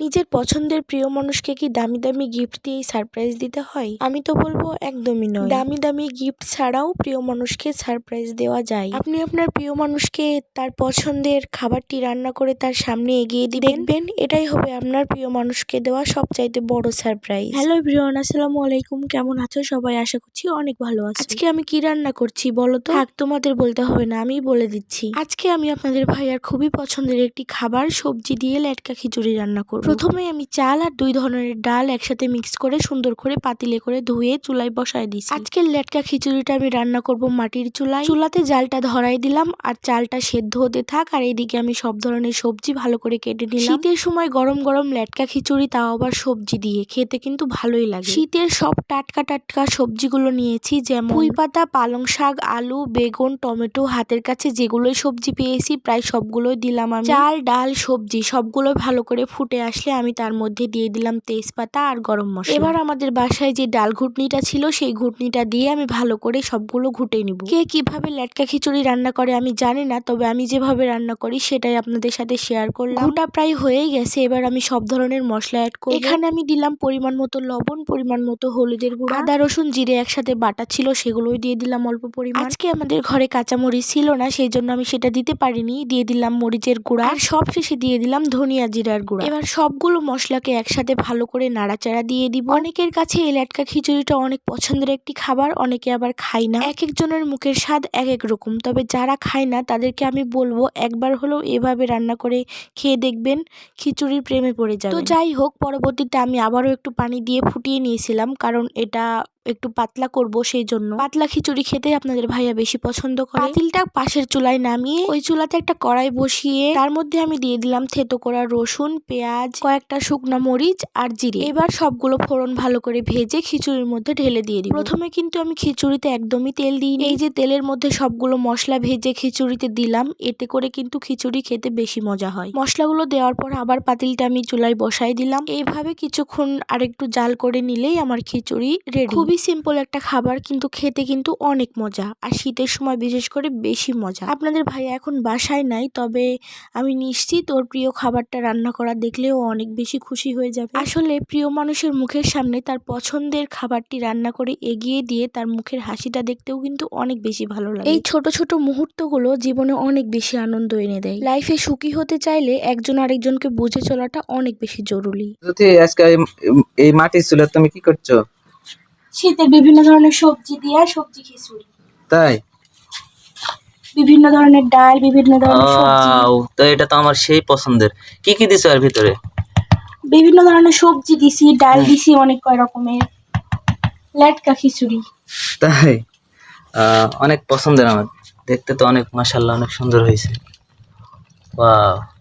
নিজের পছন্দের প্রিয় মানুষকে কি দামি দামি গিফট দিয়েই সারপ্রাইজ দিতে হয়? আমি তো বলব একদমই নয়। দামি দামি গিফট ছাড়াও প্রিয় মানুষকে সারপ্রাইজ দেওয়া যায়। আপনি আপনার প্রিয় মানুষকে তার পছন্দের খাবারটি রান্না করে তার সামনে এগিয়ে দিবেন। দেখবেন এটাই হবে আপনার প্রিয় মানুষকে দেওয়া সবচাইতে বড় সারপ্রাইজ হ্যালো এভরিওয়ান আসসালামু আলাইকুম। কেমন আছো সবাই? আশা করছি অনেক ভালো আছো। আজকে আমি কি রান্না করছি বলো তো? থাক তোমাদের বলতে হবে না আমি বলে দিচ্ছি। আজকে আমি আপনাদের ভাইয়ার খুবই পছন্দের একটি খাবার সবজি দিয়ে লেটকা খিচুড়ি রান্না করব। প্রথমে আমি চাল আর দুই ধরনের ডাল একসাথে মিক্স করে সুন্দর করে পাতিলে করে ধুয়ে চুলায় বসায় দিচ্ছি আজকের লেটকা খিচুড়িটা আমি রান্না করব মাটির চুলায়। চুলাতে জালটা ধরাই দিলাম আর চালটা সেদ্ধ হতে থাক আর এইদিকে আমি সব ধরনের সবজি ভালো করে কেটে নিলাম। শীতের সময় গরম গরম লেটকা খিচুড়ি, তাও আবার সবজি দিয়ে। খেতে কিন্তু ভালোই লাগে। শীতের সব টাটকা টাটকা সবজিগুলো নিয়েছি, যেমন পুঁই পাতা, পালং শাক, আলু, বেগুন, টমেটো, হাতের কাছে যেগুলোই সবজি পেয়েছি, প্রায় সবগুলোই দিলাম আমি। চাল, ডাল, সবজি সবগুলো ভালো করে ফুটে আসলে আমি তার মধ্যে দিয়ে দিলাম তেজপাতা আর গরম মশলা। এবার আমাদের বাসায় যে ডাল ঘুটনিটা ছিল, সেই ঘুটনিটা দিয়ে আমি ভালো করে সবগুলো ঘুটে নিব। কে কীভাবে লেটকা খিচুড়ি রান্না করে আমি জানি না, তবে আমি যেভাবে রান্না করি সেটাই আপনাদের সাথে শেয়ার করলাম। ঘুটা প্রায় হয়েই গেছে, এবার আমি সব ধরনের মশলা অ্যাড করি এখানে আমি দিলাম পরিমাণ মতো লবণ, পরিমাণ মতো হলুদের গুঁড়া, আদা, রসুন, জিরে একসাথে বাটা ছিল, সেগুলোই দিয়ে দিলাম অল্প পরিমাণ। আজকে আমাদের ঘরে কাঁচামরিচ ছিল না, সেই জন্য আমি সেটা দিতে পারিনি। দিয়ে দিলাম মরিচের গুঁড়া আর সব শেষে দিয়ে দিলাম ধনিয়া জিরার গুঁড়া। এবার সবগুলো মশলাকে একসাথে ভালো করে নাড়াচাড়া দিয়ে দিব। অনেকের কাছে এই ল্যাটকা খিচুড়িটা অনেক পছন্দের একটি খাবার, অনেকে আবার খায় না। এক একজনের মুখের স্বাদ এক এক রকম। তবে যারা খায় না, তাদেরকে আমি বলব একবার হলেও এভাবে রান্না করে খেয়ে দেখবেন খিচুড়ির প্রেমে পড়ে যাবে তো যাই হোক, পরবর্তীতে আমি আবারও একটু পানি দিয়ে ফুটিয়ে নিয়েছিলাম, কারণ এটা একটু পাতলা করব সেই জন্য পাতলা খিচুড়ি খেতে আপনাদের ভাইয়া বেশি পছন্দ করে। পাতিলটা পাশের চুলায় নামিয়ে ওই চুলাতে একটা কড়াই বসিয়ে তার মধ্যে আমি দিয়ে দিলাম থেতো করা রসুন, পেঁয়াজ, কয়েকটা শুকনো মরিচ আর জিরে। এবার সবগুলো ফোড়ন ভালো করে ভেজে খিচুড়ির মধ্যে ঢেলে দিয়ে দিই প্রথমে কিন্তু আমি খিচুড়িতে একদমই তেল দিই এই যে তেলের মধ্যে সবগুলো মশলা ভেজে খিচুড়িতে দিলাম, এতে করে কিন্তু খিচুড়ি খেতে বেশি মজা হয়। মশলাগুলো দেওয়ার পর আবার পাতিলটা আমি চুলায় বসাই দিলাম। এইভাবে কিছুক্ষণ আরেকটু জাল করে নিলেই আমার খিচুড়ি রেডি। খুবই খুবই সিম্পল একটা খাবার, কিন্তু খেতে কিন্তু অনেক মজা। আর শীতের সময় বিশেষ করে বেশি মজা। আপনাদের ভাই এখন বাসায় নাই, তবে আমি নিশ্চিত ওর প্রিয় খাবারটা রান্না করা দেখলেও অনেক বেশি খুশি হয়ে যাবে। আসলে প্রিয় মানুষের মুখের সামনে তার পছন্দের খাবারটি রান্না করে এগিয়ে দিয়ে তার মুখের হাসিটা দেখতেও কিন্তু অনেক বেশি ভালো লাগে। এই ছোট ছোট মুহূর্তগুলো জীবনে অনেক বেশি আনন্দ এনে দেয়। লাইফে সুখী হতে চাইলে একজন আরেকজনকে বুঝে চলাটা অনেক বেশি জরুরি। আজকে এই- মাটির চুলে তুমি কি করছ? শীতে বিভিন্ন ধরনের সবজি দিয়ে সবজি খিচুড়ি। তাই? বিভিন্ন ধরনের ডাল বিভিন্ন ধরনের সবজি। আও, তো এটা তো আমার সেই পছন্দের। কি কি দিছো এর ভিতরে? বিভিন্ন ধরনের সবজি দিছি ডাল দিছি অনেক কয় রকমের। লেটকা খিচুড়ি। তাই? আহ, অনেক পছন্দের আমার। দেখতে তো অনেক মাসাল্লাহ অনেক সুন্দর হয়েছে। ওয়াও।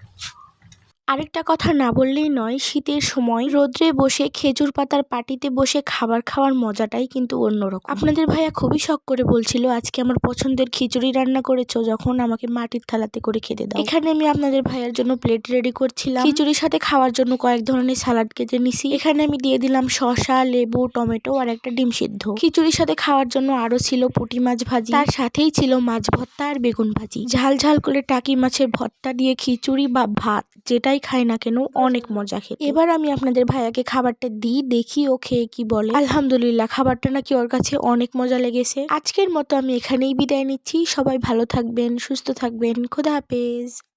আরেকটা কথা না বললেই নয়, শীতের সময় রোদ্রে বসে খেজুর পাতার পাটিতে বসে খাবার খাওয়ার মজাটাই কিন্তু অন্যরকম। আপনাদের ভাইয়া খুবই শখ করে বলছিল, আজকে আমার পছন্দের খিচুড়ি রান্না করেছ, যখন আমাকে মাটির থালাতে করে খেতে দাও। এখানে আমি আপনাদের ভাইয়ার জন্য প্লেট রেডি করছিলাম। খিচুড়ির সাথে খাওয়ার জন্য কয়েক ধরনের সালাড কেটে নিছি। এখানে আমি দিয়ে দিলাম শশা লেবু, টমেটো আর একটা ডিম সিদ্ধ। খিচুড়ির সাথে খাওয়ার জন্য আরও ছিল পুঁটি মাছ ভাজি। তার সাথেই ছিল মাছ ভর্তা আর বেগুন ভাজি। ঝাল ঝাল করে টাকি মাছের ভর্তা দিয়ে খিচুড়ি বা ভাত যেটাই খাই না কেন, অনেক মজা খেতে। এবার আমি আপনাদের ভাইয়াকে খাবারটা দিই, দেখি ও খেয়ে কি বলে। আলহামদুলিল্লাহ, খাবারটা নাকি ওর কাছে অনেক মজা লেগেছে। আজকের মতো আমি এখানেই বিদায় নিচ্ছি। সবাই ভালো থাকবেন, সুস্থ থাকবেন। খোদা হাফেজ।